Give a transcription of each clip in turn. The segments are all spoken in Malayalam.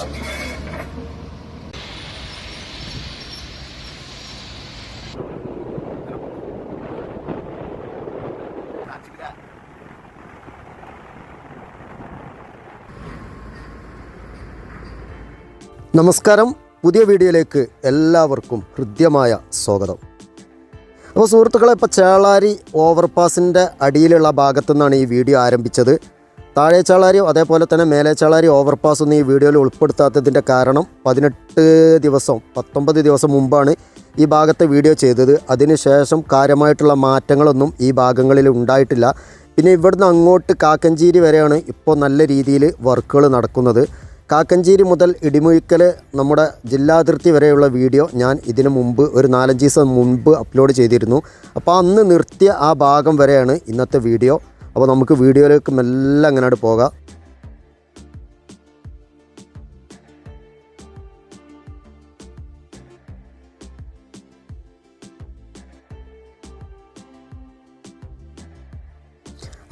നമസ്കാരം. പുതിയ വീഡിയോയിലേക്ക് എല്ലാവർക്കും ഹൃദ്യമായ സ്വാഗതം. അപ്പോൾ സുഹൃത്തുക്കളെ ഇപ്പോൾ ചേളാരി ഓവർപാസിന്റെ അടിയിലുള്ള ഭാഗത്തു നിന്നാണ് ഈ വീഡിയോ ആരംഭിച്ചത്. താഴെ ചാളാരിയും അതേപോലെ തന്നെ മേലെ ചാളാരി ഓവർപാസ് ഒന്നും ഈ വീഡിയോയിൽ ഉൾപ്പെടുത്താത്തതിന്റെ കാരണം പതിനെട്ട് ദിവസം പത്തൊമ്പത് ദിവസം മുമ്പാണ് ഈ ഭാഗത്തെ വീഡിയോ ചെയ്തത്. അതിനുശേഷം കാര്യമായിട്ടുള്ള മാറ്റങ്ങളൊന്നും ഈ ഭാഗങ്ങളിൽ ഉണ്ടായിട്ടില്ല. പിന്നെ ഇവിടുന്ന് അങ്ങോട്ട് കാക്കഞ്ചേരി വരെയാണ് ഇപ്പോൾ നല്ല രീതിയിൽ വർക്കുകൾ നടക്കുന്നത്. കാക്കഞ്ചേരി മുതൽ ഇടിമുഴിക്കൽ നമ്മുടെ ജില്ലാതിർത്തി വരെയുള്ള വീഡിയോ ഞാൻ ഇതിന് മുമ്പ് ഒരു നാലഞ്ച് ദിവസം മുൻപ് അപ്ലോഡ് ചെയ്തിരുന്നു. അപ്പോൾ അന്ന് നിർത്തിയ ആ ഭാഗം വരെയാണ് ഇന്നത്തെ വീഡിയോ. അപ്പോൾ നമുക്ക് വീഡിയോയിലേക്ക് മെല്ലെ അങ്ങനെയായിട്ട് പോകാം.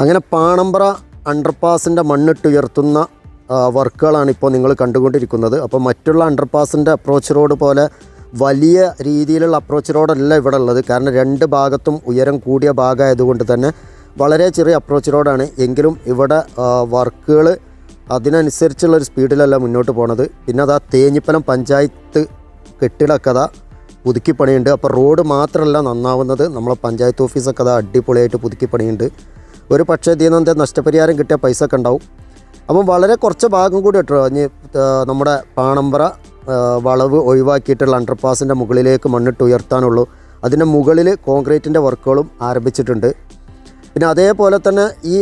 അങ്ങനെ പാണമ്പ്ര അണ്ടർപാസിന്റെ മണ്ണിട്ടുയർത്തുന്ന വർക്കുകളാണ് ഇപ്പോൾ നിങ്ങൾ കണ്ടുകൊണ്ടിരിക്കുന്നത്. അപ്പോൾ മറ്റുള്ള അണ്ടർപാസിന്റെ അപ്രോച്ച് റോഡ് പോലെ വലിയ രീതിയിലുള്ള അപ്രോച്ച് റോഡല്ല ഇവിടെ ഉള്ളത്. കാരണം രണ്ട് ഭാഗത്തും ഉയരം കൂടിയ ഭാഗമായതുകൊണ്ട് തന്നെ വളരെ ചെറിയ അപ്രോച്ച് റോഡാണ് എങ്കിലും ഇവിടെ വർക്കുകൾ അതിനനുസരിച്ചുള്ള ഒരു സ്പീഡിലല്ല മുന്നോട്ട് പോണത്. പിന്നെ അതാ തേഞ്ഞിപ്പലം പഞ്ചായത്ത് കെട്ടിടമൊക്കെ അതാ പുതുക്കി പണിയുണ്ട് അപ്പോൾ റോഡ് മാത്രമല്ല നന്നാവുന്നത്. നമ്മളെ പഞ്ചായത്ത് ഓഫീസൊക്കെ അതാ അടിപൊളിയായിട്ട് പുതുക്കി പണിയുണ്ട് ഒരു പക്ഷേ ഇതിൽ നിന്ന് നഷ്ടപരിഹാരം കിട്ടിയ പൈസ ഒക്കെ ഉണ്ടാവും. അപ്പം വളരെ കുറച്ച് ഭാഗം കൂടി കേട്ടോ ഇനി നമ്മുടെ പാണമ്പ്ര വളവ് ഒഴിവാക്കിയിട്ടുള്ള അണ്ടർപാസിന്റെ മുകളിലേക്ക് മണ്ണിട്ട് ഉയർത്താനുള്ളൂ. അതിന്റെ മുകളിൽ കോൺക്രീറ്റിന്റെ വർക്കുകളും ആരംഭിച്ചിട്ടുണ്ട്. പിന്നെ അതേപോലെ തന്നെ ഈ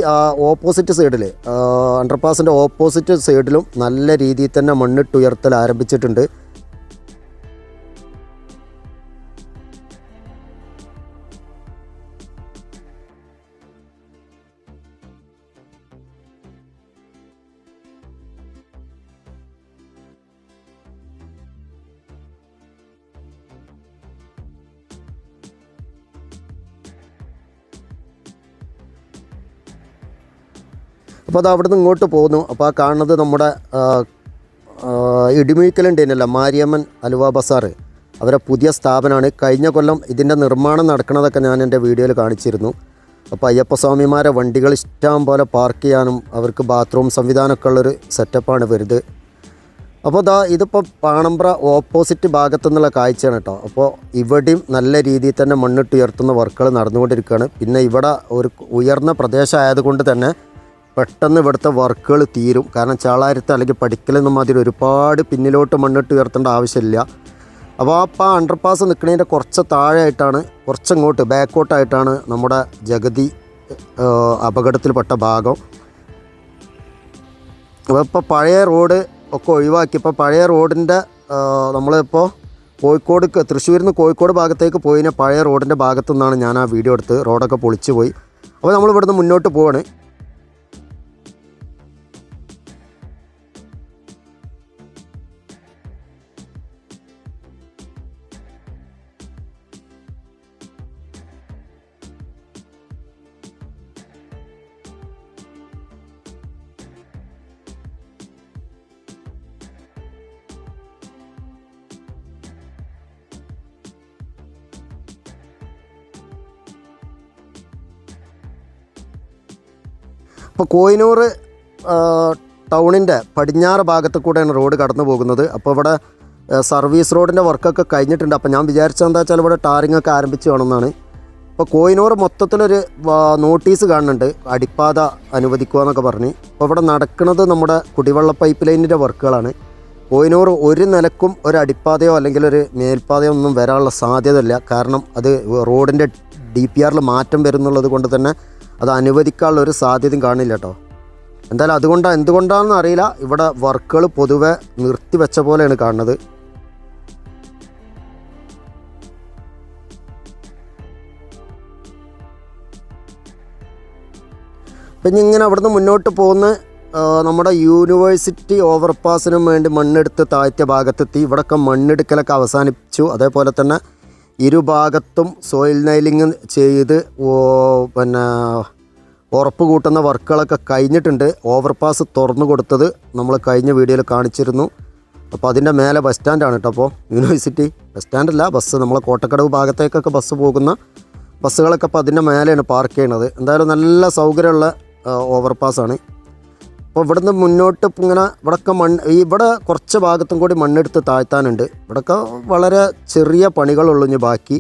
ഓപ്പോസിറ്റ് സൈഡിൽ അണ്ടർപാസിന്റെ ഓപ്പോസിറ്റ് സൈഡിലും നല്ല രീതിയിൽ തന്നെ മണ്ണിട്ടുയർത്തൽ ആരംഭിച്ചിട്ടുണ്ട്. അപ്പോൾ അത് അവിടെ നിന്ന് ഇങ്ങോട്ട് പോകുന്നു. അപ്പോൾ ആ കാണുന്നത് നമ്മുടെ ഇടിമുഴിക്കലുണ്ടേനല്ല മാരിയമ്മൻ അലുവ ബസാർ. അവരെ പുതിയ സ്ഥാപനമാണ്. കഴിഞ്ഞ കൊല്ലം ഇതിന്റെ നിർമ്മാണം നടക്കുന്നതൊക്കെ ഞാൻ എന്റെ വീഡിയോയിൽ കാണിച്ചിരുന്നു. അപ്പോൾ അയ്യപ്പസ്വാമിമാരെ വണ്ടികൾ ഇഷ്ടം പോലെ പാർക്ക് ചെയ്യാനും അവർക്ക് ബാത്റൂം സംവിധാനമൊക്കെ ഉള്ളൊരു സെറ്റപ്പാണ് വരുത് അപ്പോൾ ദാ ഇതിപ്പോൾ പാണമ്പ്ര ഓപ്പോസിറ്റ് ഭാഗത്തു നിന്നുള്ള കാഴ്ചയാണ് കേട്ടോ. അപ്പോൾ ഇവിടെയും നല്ല രീതിയിൽ തന്നെ മണ്ണിട്ട് ഉയർത്തുന്ന വർക്കുകൾ നടന്നുകൊണ്ടിരിക്കുകയാണ്. പിന്നെ ഇവിടെ ഒരു ഉയർന്ന പ്രദേശമായതുകൊണ്ട് തന്നെ പെട്ടെന്ന് ഇവിടുത്തെ വർക്കുകൾ തീരും. കാരണം ചാളാരത്ത് അല്ലെങ്കിൽ പഠിക്കലെന്ന മാതിരി ഒരുപാട് പിന്നിലോട്ട് മണ്ണിട്ട് ഉയർത്തേണ്ട ആവശ്യമില്ല. അപ്പോൾ അപ്പോൾ ആ അണ്ടർപാസ് നിൽക്കുന്നതിന്റെ കുറച്ച് താഴെയായിട്ടാണ് കുറച്ചങ്ങോട്ട് ബാക്കോട്ടായിട്ടാണ് നമ്മുടെ ജഗതി അപകടത്തിൽപ്പെട്ട ഭാഗം. അപ്പോൾ ഇപ്പോൾ പഴയ റോഡ് ഒക്കെ ഒഴിവാക്കി. ഇപ്പോൾ പഴയ റോഡിന്റെ നമ്മളിപ്പോൾ കോഴിക്കോട് തൃശ്ശൂരിൽ നിന്ന് കോഴിക്കോട് ഭാഗത്തേക്ക് പോയിന് പഴയ റോഡിന്റെ ഭാഗത്തു നിന്നാണ് ഞാൻ ആ വീഡിയോ എടുത്ത് റോഡൊക്കെ പൊളിച്ചു പോയി. അപ്പോൾ നമ്മൾ ഇവിടുന്ന് മുന്നോട്ട് പോവാണ്. ഇപ്പോൾ കോയിനൂർ ടൗണിന്റെ പടിഞ്ഞാറ് ഭാഗത്ത് കൂടെയാണ് റോഡ് കടന്നു പോകുന്നത്. അപ്പോൾ ഇവിടെ സർവീസ് റോഡിന്റെ വർക്കൊക്കെ കഴിഞ്ഞിട്ടുണ്ട്. അപ്പോൾ ഞാൻ വിചാരിച്ചത് എന്താ വെച്ചാൽ ഇവിടെ ടാറിംഗ് ഒക്കെ ആരംഭിച്ചു വേണമെന്നാണ് ഇപ്പോൾ കോയിനൂർ മൊത്തത്തിലൊരു നോട്ടീസ് കാണുന്നുണ്ട്. അടിപ്പാത അനുവദിക്കുക എന്നൊക്കെ പറഞ്ഞ്. അപ്പോൾ ഇവിടെ നടക്കുന്നത് നമ്മുടെ കുടിവെള്ള പൈപ്പ് ലൈനിന്റെ വർക്കുകളാണ്. കോയിനൂർ ഒരു നിലക്കും ഒരു അടിപ്പാതയോ അല്ലെങ്കിൽ ഒരു മേൽപ്പാതയോ ഒന്നും വരാനുള്ള സാധ്യതയില്ല. കാരണം അത് റോഡിന്റെ ഡി പി ആറിൽ മാറ്റം വരുന്നുള്ളത് കൊണ്ട് തന്നെ അത് അനുവദിക്കാനുള്ള ഒരു സാധ്യതയും കാണില്ല കേട്ടോ. എന്തായാലും അതുകൊണ്ടാണ് എന്തുകൊണ്ടാണെന്ന് അറിയില്ല. ഇവിടെ വർക്കുകൾ പൊതുവെ നിർത്തിവെച്ച പോലെയാണ് കാണുന്നത്. പിന്നെ ഇങ്ങനെ അവിടുന്ന് മുന്നോട്ട് പോകുന്ന നമ്മുടെ യൂണിവേഴ്സിറ്റി ഓവർപാസിനും വേണ്ടി മണ്ണെടുത്ത് താഴ്ത്തിയ ഭാഗത്തെത്തി. ഇവിടൊക്കെ മണ്ണെടുക്കലൊക്കെ അവസാനിപ്പിച്ചു. അതേപോലെ തന്നെ ഇരുഭാഗത്തും സോയിൽ നൈലിങ് ചെയ്ത് പിന്നെ ഉറപ്പ് കൂട്ടുന്ന വർക്കുകളൊക്കെ കഴിഞ്ഞിട്ടുണ്ട്. ഓവർപാസ് തുറന്നു കൊടുത്തത് നമ്മൾ കഴിഞ്ഞ വീഡിയോയിൽ കാണിച്ചിരുന്നു. അപ്പോൾ അതിന്റെ മേലെ ബസ് സ്റ്റാൻഡാണ് കേട്ടോ. അപ്പോൾ യൂണിവേഴ്സിറ്റി ബസ് സ്റ്റാൻഡല്ല ബസ് നമ്മൾ കോട്ടക്കടവ് ഭാഗത്തേക്കൊക്കെ ബസ് പോകുന്ന ബസ്സുകളൊക്കെ അപ്പോൾ അതിന്റെ മേലെയാണ് പാർക്ക് ചെയ്യണത് എന്തായാലും നല്ല സൗകര്യമുള്ള ഓവർപാസ്സാണ് അപ്പോൾ ഇവിടുന്ന് മുന്നോട്ട് ഇങ്ങനെ ഇവിടെയൊക്കെ മണ്ണ് ഇവിടെ കുറച്ച് ഭാഗത്തും കൂടി മണ്ണെടുത്ത് താഴ്ത്താനുണ്ട്. ഇവിടെയൊക്കെ വളരെ ചെറിയ പണികളുള്ളൂ ഇനി ബാക്കി.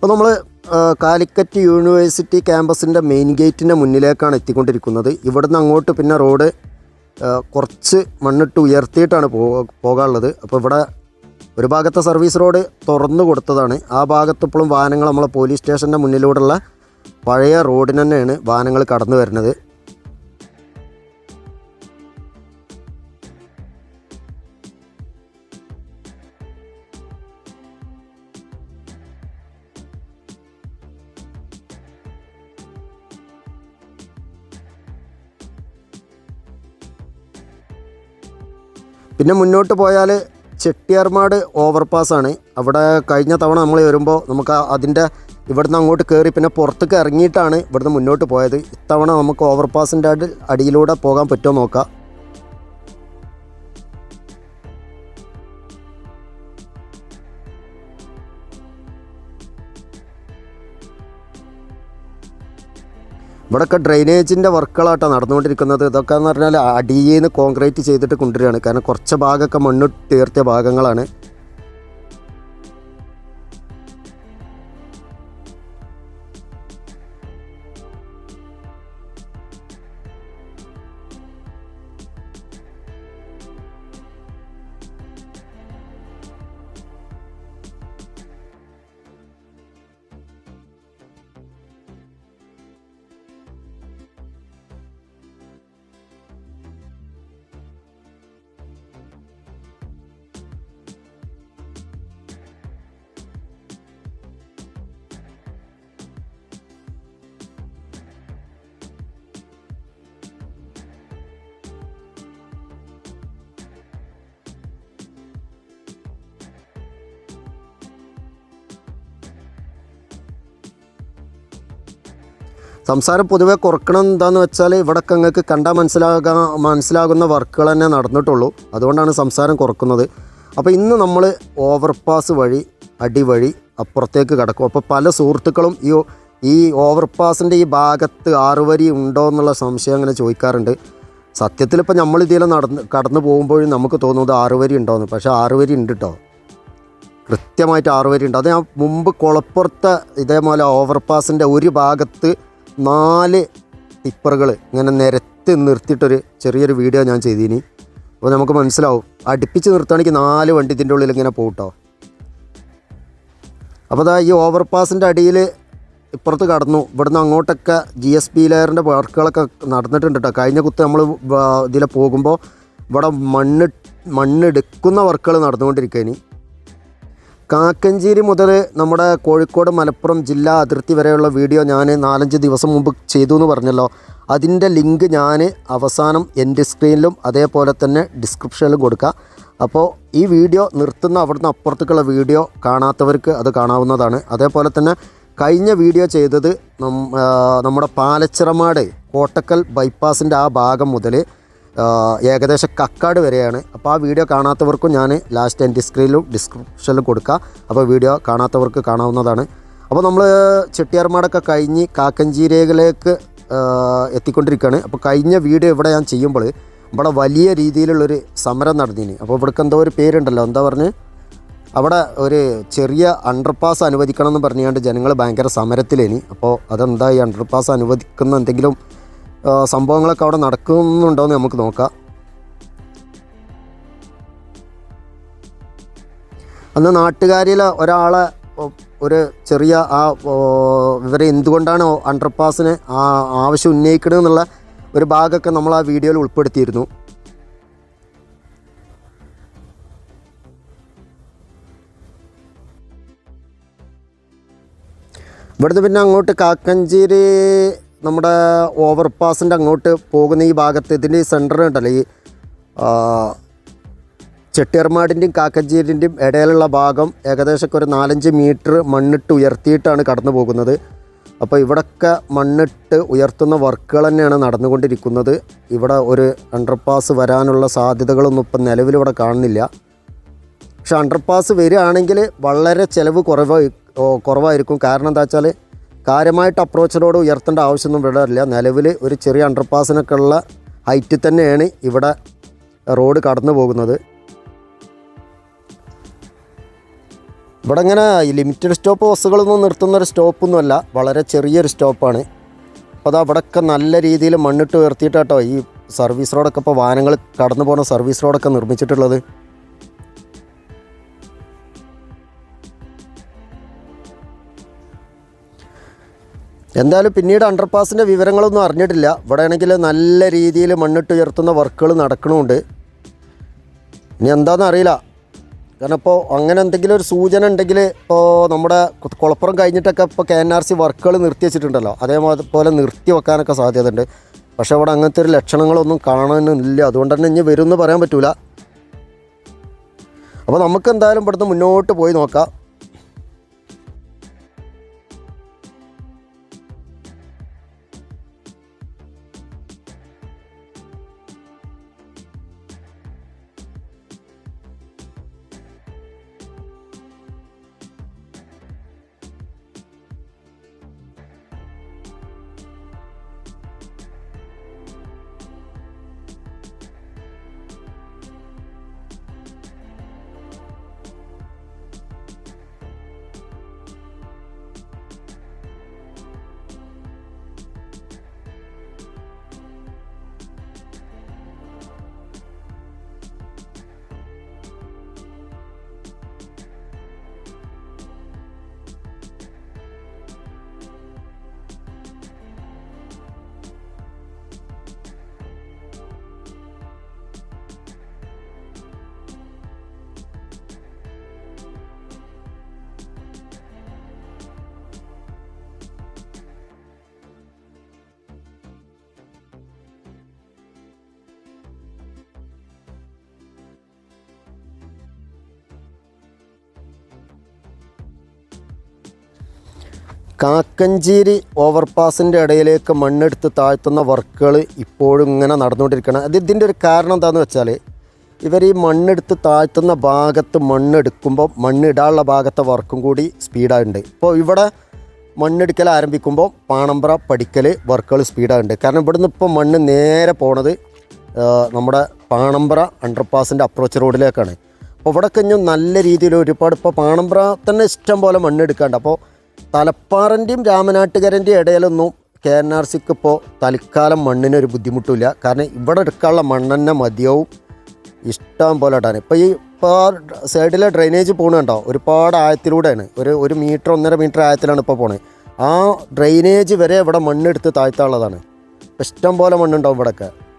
അപ്പോൾ നമ്മൾ കാലിക്കറ്റ് യൂണിവേഴ്സിറ്റി ക്യാമ്പസിന്റെ മെയിൻ ഗേറ്റിന്റെ മുന്നിലേക്കാണ് എത്തിക്കൊണ്ടിരിക്കുന്നത്. ഇവിടുന്ന് അങ്ങോട്ട് പിന്നെ റോഡ് കുറച്ച് മണ്ണിട്ട് ഉയർത്തിയിട്ടാണ് പോകാനുള്ളത്. അപ്പോൾ ഇവിടെ ഒരു ഭാഗത്തെ സർവീസ് റോഡ് തുറന്നു കൊടുത്തതാണ്. ആ ഭാഗത്ത് ഇപ്പോഴും വാഹനങ്ങൾ നമ്മളെ പോലീസ് സ്റ്റേഷന്റെ മുന്നിലൂടെയുള്ള പഴയ റോഡിന് തന്നെയാണ് വാഹനങ്ങൾ കടന്നു വരുന്നത്. പിന്നെ മുന്നോട്ട് പോയാൽ ചെട്ടിയാർമാട് ഓവർപാസ്സാണ് അവിടെ കഴിഞ്ഞ തവണ നമ്മൾ വരുമ്പോൾ നമുക്ക് അതിന്റെ ഇവിടുന്ന് അങ്ങോട്ട് കയറി പിന്നെ പുറത്തേക്ക് ഇറങ്ങിയിട്ടാണ് ഇവിടുന്ന് മുന്നോട്ട് പോയത്. ഇത്തവണ നമുക്ക് ഓവർപാസിന്റെ അടിയിലൂടെ പോകാൻ പറ്റുമോ നോക്കാം. ഇവിടെയൊക്കെ ഡ്രെയിനേജിന്റെ വർക്കുകളാട്ടോ നടന്നുകൊണ്ടിരിക്കുന്നത്. ഇതൊക്കെ എന്ന് പറഞ്ഞാൽ അടിയിൽ നിന്ന് കോൺക്രീറ്റ് ചെയ്തിട്ട് കൊണ്ടുവരികയാണ്. കാരണം കുറച്ച് ഭാഗമൊക്കെ മണ്ണ് തീർത്തിയ ഭാഗങ്ങളാണ്. സംസാരം പൊതുവെ കുറക്കണം എന്താന്ന് വെച്ചാൽ ഇവിടെ നിങ്ങൾക്ക് കണ്ടാൽ മനസ്സിലാകാൻ മനസ്സിലാകുന്ന വർക്കുകൾ തന്നെ നടന്നിട്ടുള്ളൂ. അതുകൊണ്ടാണ് സംസാരം കുറക്കുന്നത്. അപ്പോൾ ഇന്ന് നമ്മൾ ഓവർപാസ് വഴി അടിവഴി അപ്പുറത്തേക്ക് കിടക്കും. അപ്പോൾ പല സുഹൃത്തുക്കളും ഈ ഈ ഓവർപാസിന്റെ ഈ ഭാഗത്ത് ആറുവരി ഉണ്ടോ എന്നുള്ള സംശയം അങ്ങനെ ചോദിക്കാറുണ്ട്. സത്യത്തിൽ ഇപ്പോൾ നമ്മൾ ഇതിലും നടന്ന് കടന്നു പോകുമ്പോഴും നമുക്ക് തോന്നുന്നത് ആറുവരി ഉണ്ടോയെന്ന് പക്ഷേ ആറുവരി ഉണ്ട് കേട്ടോ കൃത്യമായിട്ട് ആറുവരി ഉണ്ട്. അത് ഞാൻ മുമ്പ് കുളപ്പുറത്തെ ഇതേപോലെ ഓവർപാസിന്റെ ഒരു ഭാഗത്ത് നാല് ടിപ്പറുകൾ ഇങ്ങനെ നിരത്തി നിർത്തിയിട്ടൊരു ചെറിയൊരു വീഡിയോ ഞാൻ ചെയ്തിനി. അപ്പോൾ നമുക്ക് മനസ്സിലാവും. അടുപ്പിച്ച് നിർത്തുകയാണെങ്കിൽ നാല് വണ്ടി ഇതിന്റെ ഉള്ളിൽ ഇങ്ങനെ പോകട്ടോ അപ്പോൾ അതാ ഈ ഓവർ പാസിന്റെ അടിയിൽ ഇപ്പുറത്ത് കടന്നു. ഇവിടുന്ന് അങ്ങോട്ടൊക്കെ ജി എസ് പി ലെയറിന്റെ വർക്കുകളൊക്കെ നടന്നിട്ടുണ്ട് കേട്ടോ കഴിഞ്ഞ കുത്ത് നമ്മൾ ഇതിൽ പോകുമ്പോൾ ഇവിടെ മണ്ണ് മണ്ണെടുക്കുന്ന വർക്കുകൾ നടന്നുകൊണ്ടിരിക്കുക ഇനി കാക്കഞ്ചേരി മുതൽ നമ്മുടെ കോഴിക്കോട് മലപ്പുറം ജില്ലാ അതിർത്തി വരെയുള്ള വീഡിയോ ഞാൻ നാലഞ്ച് ദിവസം മുമ്പ് ചെയ്തു എന്ന് പറഞ്ഞല്ലോ. അതിന്റെ ലിങ്ക് ഞാൻ അവസാനം എന്റെ സ്ക്രീനിലും അതേപോലെ തന്നെ ഡിസ്ക്രിപ്ഷനിലും കൊടുക്കാം. അപ്പോൾ ഈ വീഡിയോ നിർത്തുന്ന അവിടുന്ന് അപ്പുറത്തേക്കുള്ള വീഡിയോ കാണാത്തവർക്ക് അത് കാണാവുന്നതാണ്. അതേപോലെ തന്നെ കഴിഞ്ഞ വീഡിയോ ചെയ്തത് നമ്മുടെ പാലച്ചിറമാട് കോട്ടക്കൽ ബൈപ്പാസിന്റെ ആ ഭാഗം മുതൽ ഏകദേശം കക്കാട് വരെയാണ്. അപ്പോൾ ആ വീഡിയോ കാണാത്തവർക്കും ഞാൻ ലാസ്റ്റ് എന്റെ സ്ക്രീനിലും ഡിസ്ക്രിപ്ഷനിലും കൊടുക്കാം. അപ്പോൾ വീഡിയോ കാണാത്തവർക്ക് കാണാവുന്നതാണ്. അപ്പോൾ നമ്മൾ ചെട്ടിയാർമാടൊക്കെ കഴിഞ്ഞ് കാക്കഞ്ചീരയിലേക്ക് എത്തിക്കൊണ്ടിരിക്കുകയാണ്. അപ്പോൾ കഴിഞ്ഞ വീഡിയോ ഇവിടെ ഞാൻ ചെയ്യുമ്പോൾ ഇവിടെ വലിയ രീതിയിലുള്ളൊരു സമരം നടന്നിന്. അപ്പോൾ ഇവിടേക്ക് എന്തോ ഒരു പേരുണ്ടല്ലോ എന്താ പറഞ്ഞ്? അവിടെ ഒരു ചെറിയ അണ്ടർപാസ് അനുവദിക്കണം എന്ന് പറഞ്ഞുകൊണ്ട് ജനങ്ങൾ ഭയങ്കര സമരത്തിലേനി. അപ്പോൾ അതെന്താ ഈ അണ്ടർപാസ് അനുവദിക്കുന്ന എന്തെങ്കിലും സംഭവങ്ങളൊക്കെ അവിടെ നടക്കുന്നുണ്ടോ എന്ന് നമുക്ക് നോക്കാം. അന്ന് നാട്ടുകാരിൽ ഒരാളെ ഒരു ചെറിയ ആ ഇവരെ എന്തുകൊണ്ടാണ് അണ്ടർപാസിന് ആ ആവശ്യം ഉന്നയിക്കണത് എന്നുള്ള ഒരു ഭാഗമൊക്കെ നമ്മൾ ആ വീഡിയോയിൽ ഉൾപ്പെടുത്തിയിരുന്നു. ഇവിടുന്ന് പിന്നെ അങ്ങോട്ട് കാക്കഞ്ചേരി നമ്മുടെ ഓവർപാസിന്റെ അങ്ങോട്ട് പോകുന്ന ഈ ഭാഗത്ത് ഇതിന്റെ ഈ സെന്റർ ഉണ്ടല്ലോ ഈ ചെട്ടിയർമാടിന്റെയും കാക്കഞ്ചേരിന്റെയും ഇടയിലുള്ള ഭാഗം ഏകദേശം ഒരു നാലഞ്ച് മീറ്റർ മണ്ണിട്ട് ഉയർത്തിയിട്ടാണ് കടന്നു പോകുന്നത്. അപ്പോൾ ഇവിടൊക്കെ മണ്ണിട്ട് ഉയർത്തുന്ന വർക്കുകൾ തന്നെയാണ് നടന്നുകൊണ്ടിരിക്കുന്നത്. ഇവിടെ ഒരു അണ്ടർപാസ് വരാനുള്ള സാധ്യതകളൊന്നും ഇപ്പം നിലവിൽ ഇവിടെ കാണുന്നില്ല. പക്ഷെ അണ്ടർപാസ് വരികയാണെങ്കിൽ വളരെ ചിലവ് കുറവ് കുറവായിരിക്കും. കാരണം എന്താ വെച്ചാൽ കാര്യമായിട്ട് അപ്രോച്ച് റോഡ് ഉയർത്തേണ്ട ആവശ്യമൊന്നും ഇവിടെ ഇല്ല നിലവിൽ ഒരു ചെറിയ അണ്ടർപാസിനൊക്കെ ഉള്ള ഹൈറ്റിൽ തന്നെയാണ് ഇവിടെ റോഡ് കടന്നു പോകുന്നത്. ഇവിടെ ഇങ്ങനെ ലിമിറ്റഡ് സ്റ്റോപ്പ് ബസ്സുകളൊന്നും നിർത്തുന്ന ഒരു സ്റ്റോപ്പൊന്നുമല്ല വളരെ ചെറിയൊരു സ്റ്റോപ്പാണ് അപ്പോൾ അത് അവിടെയൊക്കെ നല്ല രീതിയിൽ മണ്ണിട്ട് ഉയർത്തിയിട്ടാട്ടോ ഈ സർവീസ് റോഡൊക്കെ ഇപ്പോൾ വാഹനങ്ങൾ കടന്നു പോകുന്ന സർവീസ് റോഡൊക്കെ നിർമ്മിച്ചിട്ടുള്ളത്. എന്തായാലും പിന്നീട് അണ്ടർപാസിന്റെ വിവരങ്ങളൊന്നും അറിഞ്ഞിട്ടില്ല. ഇവിടെ ആണെങ്കിൽ നല്ല രീതിയിൽ മണ്ണിട്ട് ഉയർത്തുന്ന വർക്കുകൾ നടക്കണമുണ്ട് ഇനി എന്താണെന്ന് അറിയില്ല. കാരണം ഇപ്പോൾ അങ്ങനെ എന്തെങ്കിലും ഒരു സൂചന ഉണ്ടെങ്കിൽ ഇപ്പോൾ നമ്മുടെ കുളപ്പുറം കഴിഞ്ഞിട്ടൊക്കെ ഇപ്പോൾ കെ എൻ ആർ സി വർക്കുകൾ നിർത്തി വെച്ചിട്ടുണ്ടല്ലോ. അതേപോലെ നിർത്തി വെക്കാനൊക്കെ സാധ്യതയുണ്ട്. പക്ഷേ അവിടെ അങ്ങനത്തെ ഒരു ലക്ഷണങ്ങളൊന്നും കാണാനില്ല അതുകൊണ്ട് തന്നെ ഇനി വരും എന്ന് പറയാൻ പറ്റൂല. അപ്പോൾ നമുക്ക് എന്തായാലും ഇവിടുന്ന് മുന്നോട്ട് പോയി നോക്കാം. കാക്കഞ്ചേരി ഓവർപാസിന്റെ ഇടയിലേക്ക് മണ്ണെടുത്ത് താഴ്ത്തുന്ന വർക്കുകൾ ഇപ്പോഴും ഇങ്ങനെ നടന്നുകൊണ്ടിരിക്കണം അത് ഇതിന്റെ ഒരു കാരണം എന്താണെന്ന് വെച്ചാൽ ഇവർ ഈ മണ്ണെടുത്ത് താഴ്ത്തുന്ന ഭാഗത്ത് മണ്ണെടുക്കുമ്പോൾ മണ്ണിടാനുള്ള ഭാഗത്തെ വർക്കും കൂടി സ്പീഡായിട്ടുണ്ട്. ഇപ്പോൾ ഇവിടെ മണ്ണെടുക്കൽ ആരംഭിക്കുമ്പോൾ പാണമ്പ്ര പടിക്കൽ വർക്കുകൾ സ്പീഡായിട്ടുണ്ട്. കാരണം ഇവിടുന്ന് ഇപ്പോൾ മണ്ണ് നേരെ പോണത് നമ്മുടെ പാണമ്പ്ര അണ്ടർപാസിന്റെ അപ്രോച്ച് റോഡിലേക്കാണ്. അപ്പോൾ ഇവിടെ കഴിഞ്ഞും നല്ല രീതിയിൽ ഒരുപാട് ഇപ്പോൾ പാണമ്പ്ര തന്നെ ഇഷ്ടം പോലെ മണ്ണെടുക്കാണ്ട് അപ്പോൾ തലപ്പാറന്റെയും രാമനാട്ടുകരന്റെയും ഇടയിലൊന്നും കെ എൻ ആർ സിക്ക് ഇപ്പോൾ തൽക്കാലം മണ്ണിനൊരു ബുദ്ധിമുട്ടില്ല കാരണം ഇവിടെ എടുക്കാനുള്ള മണ്ണെന്നെ മതിയാവും. ഇഷ്ടം പോലെ ഇടാൻ. ഇപ്പോൾ ഈ ഇപ്പോൾ സൈഡിലെ ഡ്രെയിനേജ് പോകണുണ്ടോ ഒരുപാട് ആഴത്തിലൂടെയാണ്. ഒരു ഒരു മീറ്റർ ഒന്നര മീറ്റർ ആഴത്തിലാണ് ഇപ്പോൾ പോണത് ആ ഡ്രെയിനേജ് വരെ ഇവിടെ മണ്ണെടുത്ത് താഴ്ത്താനുള്ളതാണ്. ഇഷ്ടം പോലെ മണ്ണുണ്ടാവും ഇവിടെയൊക്കെ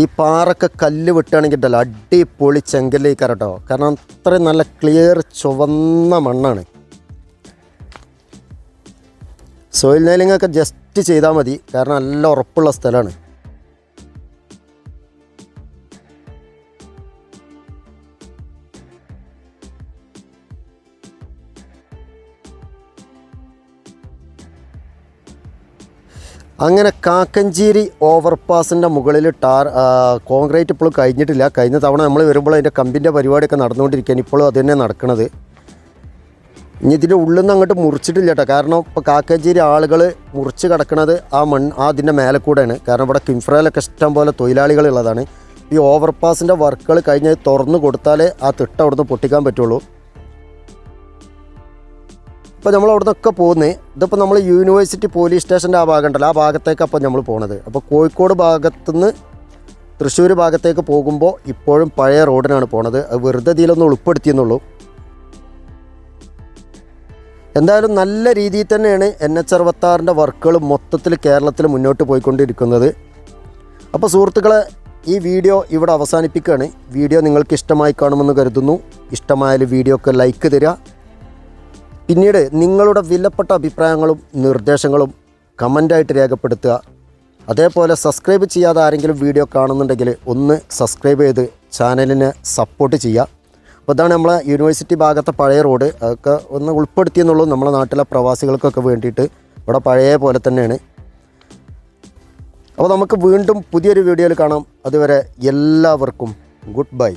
ഈ പാറൊക്കെ കല്ല് വിട്ടുകയാണെങ്കിൽ ഉണ്ടല്ലോ അടിപൊളി ചെങ്കല്ലേക്ക് കേട്ടോ കാരണം അത്രയും നല്ല ക്ലിയർ ചുവന്ന മണ്ണാണ്. സോയിൽ നെയിലിങ്ങൊക്കെ ജസ്റ്റ് ചെയ്താൽ മതി. കാരണം നല്ല ഉറപ്പുള്ള സ്ഥലമാണ്. അങ്ങനെ കാക്കഞ്ചേരി ഓവർപാസിന്റെ മുകളിൽ ടാർ കോൺക്രീറ്റ് ഇപ്പോഴും കഴിഞ്ഞിട്ടില്ല. കഴിഞ്ഞ തവണ നമ്മൾ വരുമ്പോൾ അതിന്റെ കമ്പിന്റെ പരിപാടിയൊക്കെ നടന്നുകൊണ്ടിരിക്കുകയാണ്. ഇപ്പോഴും അത് തന്നെ നടക്കുന്നത് ഇനി ഇതിന്റെ ഉള്ളിൽ നിന്ന് അങ്ങോട്ട് മുറിച്ചിട്ടില്ല കേട്ടോ. കാരണം ഇപ്പോൾ കാക്കഞ്ചേരി ആളുകൾ മുറിച്ച് കിടക്കുന്നത് ആ മണ്ണ് ആ അതിന്റെ മേലെ കൂടെയാണ്. കാരണം ഇവിടെ കിംഫ്രയിലൊക്കെ ഇഷ്ടം പോലെ തൊഴിലാളികളുള്ളതാണ്. ഈ ഓവർപാസിന്റെ വർക്കുകൾ കഴിഞ്ഞ് തുറന്നു കൊടുത്താലേ ആ തിട്ട അവിടുന്ന് പൊട്ടിക്കാൻ പറ്റുള്ളൂ. ഇപ്പോൾ നമ്മൾ അവിടെ നിന്നൊക്കെ പോകുന്നത് ഇതിപ്പോൾ നമ്മൾ യൂണിവേഴ്സിറ്റി പോലീസ് സ്റ്റേഷന്റെ ആ ഭാഗം ഉണ്ടല്ലോ ആ ഭാഗത്തേക്ക് അപ്പോൾ നമ്മൾ പോണത്. അപ്പോൾ കോഴിക്കോട് ഭാഗത്തുനിന്ന് തൃശ്ശൂർ ഭാഗത്തേക്ക് പോകുമ്പോൾ ഇപ്പോഴും പഴയ റോഡിനാണ് പോണത്. അത് വെറുതെ ഇതിലൊന്നും ഉൾപ്പെടുത്തിയെന്നുള്ളൂ. എന്തായാലും നല്ല രീതിയിൽ തന്നെയാണ് എൻ എച്ച് അറുപത്താറിന്റെ വർക്കുകൾ മൊത്തത്തിൽ കേരളത്തിൽ മുന്നോട്ട് പോയിക്കൊണ്ടിരിക്കുന്നത്. അപ്പോൾ സുഹൃത്തുക്കളെ ഈ വീഡിയോ ഇവിടെ അവസാനിപ്പിക്കുകയാണ്. വീഡിയോ നിങ്ങൾക്ക് ഇഷ്ടമായി കാണുമെന്ന് കരുതുന്നു. ഇഷ്ടമായാൽ വീഡിയോക്ക് ലൈക്ക് തരിക. പിന്നീട് നിങ്ങളുടെ വിലപ്പെട്ട അഭിപ്രായങ്ങളും നിർദ്ദേശങ്ങളും കമന്റായിട്ട് രേഖപ്പെടുത്തുക. അതേപോലെ സബ്സ്ക്രൈബ് ചെയ്യാതെ ആരെങ്കിലും വീഡിയോ കാണുന്നുണ്ടെങ്കിൽ ഒന്ന് സബ്സ്ക്രൈബ് ചെയ്ത് ചാനലിനെ സപ്പോർട്ട് ചെയ്യുക. അപ്പോൾ ഇതാണ് നമ്മളെ യൂണിവേഴ്സിറ്റി ഭാഗത്തെ പഴയ റോഡ്. അതൊക്കെ ഒന്ന് ഉൾപ്പെടുത്തിയെന്നുള്ളൂ നമ്മളെ നാട്ടിലെ പ്രവാസികൾക്കൊക്കെ വേണ്ടിയിട്ട് ഇവിടെ പഴയ പോലെ തന്നെയാണ്. അപ്പോൾ നമുക്ക് വീണ്ടും പുതിയൊരു വീഡിയോയിൽ കാണാം. അതുവരെ എല്ലാവർക്കും ഗുഡ് ബൈ.